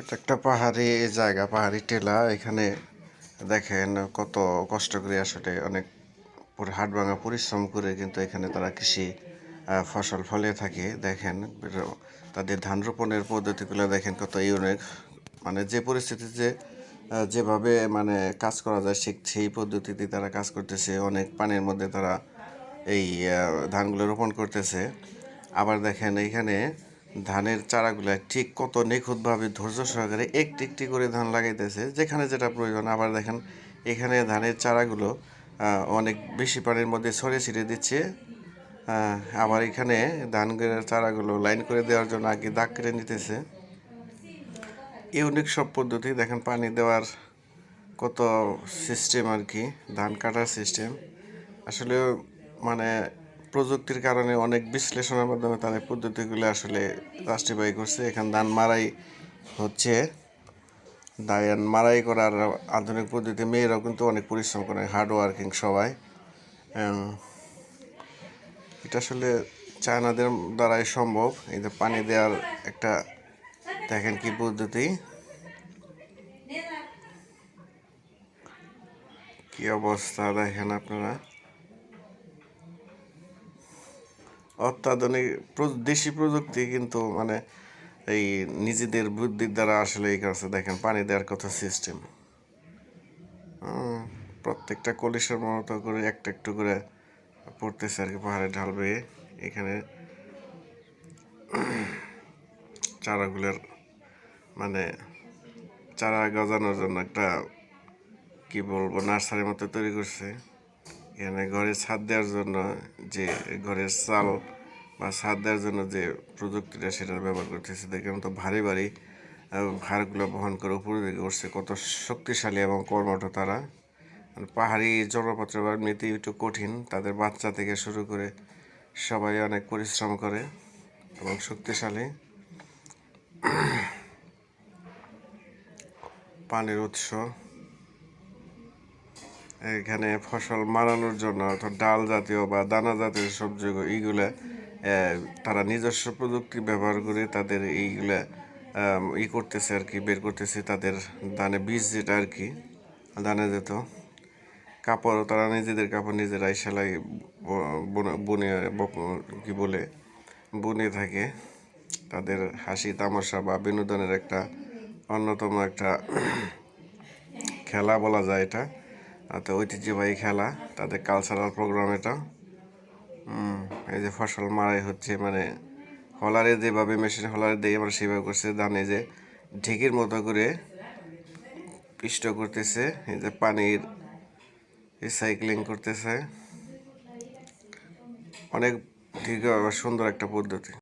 এটা একটা পাহাড়ি জায়গা, পাহাড়ি টেলা। এখানে দেখেন কত কষ্ট করে আসলে অনেক পুরো হাট ভাঙা পরিশ্রম করে কিন্তু এখানে তারা কৃষি ফসল ফলে থাকে। দেখেন তাদের ধান রোপণের পদ্ধতিগুলো দেখেন কত ইউনিক মানে যে পরিস্থিতিতে যেভাবে মানে কাজ করা যায় সেই পদ্ধতিতে তারা কাজ করতেছে। অনেক পানির মধ্যে তারা এই ধানগুলো রোপণ করতেছে। আবার দেখেন এইখানে ধানের চারাগুলো ঠিক কত নিখুঁতভাবে ধৈর্য সহকারে একটি একটি করে ধান লাগাইতেছে, যেখানে যেটা প্রয়োজন। আবার দেখেন, এখানে ধানের চারাগুলো অনেক বেশি পানির মধ্যে ছড়িয়ে ছিটিয়ে দিচ্ছে। আবার এখানে ধানের চারাগুলো লাইন করে দেওয়ার জন্য আগে দাগ কেটে নিতেছে। ইউনিক সব পদ্ধতি, দেখেন, পানি দেওয়ার কত সিস্টেম আর কি, ধান কাটার সিস্টেম আসলে মানে প্রযুক্তির কারণে অনেক বিশ্লেষণের মাধ্যমে এই পদ্ধতিগুলো আসলে রাষ্ট্রীয়বাহী করছে। এখানে ধান মারাই হচ্ছে। ধান মারাই করার আধুনিক পদ্ধতি মেয়েরাও কিন্তু অনেক পরিশ্রম করে হার্ড ওয়ার্কিং সবাই এটা আসলে চায়নাদের দ্বারাই সম্ভব। এই যে পানি দেওয়ার একটা, দেখেন কি পদ্ধতি। কি অবস্থা দেখেন আপনারা। অত্যাধুনিক দেশি প্রযুক্তি কিন্তু মানে এই নিজেদের বুদ্ধির দ্বারা আসলে এই কাছে দেখেন, পানি দেওয়ার কথা সিস্টেম প্রত্যেকটা কলিশের মতো করে একটা একটু করে পড়তেছে আর কি, পাহাড়ে ঢাল বেয়ে। এখানে চারাগুলোর মানে চারা গজানোর জন্য একটা, কি বলব, নার্সারির মতো তৈরি করছে। এখানে ঘরের ছাদ দেওয়ার জন্য যে ঘরের চাল বা ছাদ দেওয়ার জন্য যে প্রযুক্তিটা সেটা ব্যবহার করতেছে দেখে তো ভারী ভারী ভারগুলো বহন করে উপরে দিকে উঠছে। কত শক্তিশালী এবং কর্মঠ তারা। আর পাহাড়ি জলপত্র বা এমনিতেই একটু কঠিন, তাদের বাচ্চা থেকে শুরু করে সবাই অনেক পরিশ্রম করে এবং শক্তিশালী। পানির উৎস। এখানে ফসল মারানোর জন্য অর্থাৎ ডাল জাতীয় বা দানা জাতীয় সবজি এইগুলা তারা নিজস্ব প্রযুক্তি ব্যবহার করে তাদের এইগুলা ই করতেছে আর কি, বের করতেছে তাদের দানে বীজ যেটা আর কি, দানে যেত কাপড় তারা নিজেদের কাপড় নিজেরাই সেলাই বুনে- কি বলে, বুনে থাকে। তাদের হাসি তামাশা বা বিনোদনের একটা অন্যতম একটা খেলা বলা যায় এটা। তো ঐতিহ্যবাহী খেলা, তাদের কালচারাল প্রোগ্রাম এটা। এই যে ফসল মারাই হচ্ছে মানে হলারে যেভাবে মেশিন হলারে দিয়ে আমরা সেভাবে করছে, ধানে যে ঢেকির মতো করে পিষ্ট করতেছে, এই যে পানির রিসাইক্লিং করতেছে। অনেক দীর্ঘ সুন্দর একটা পদ্ধতি।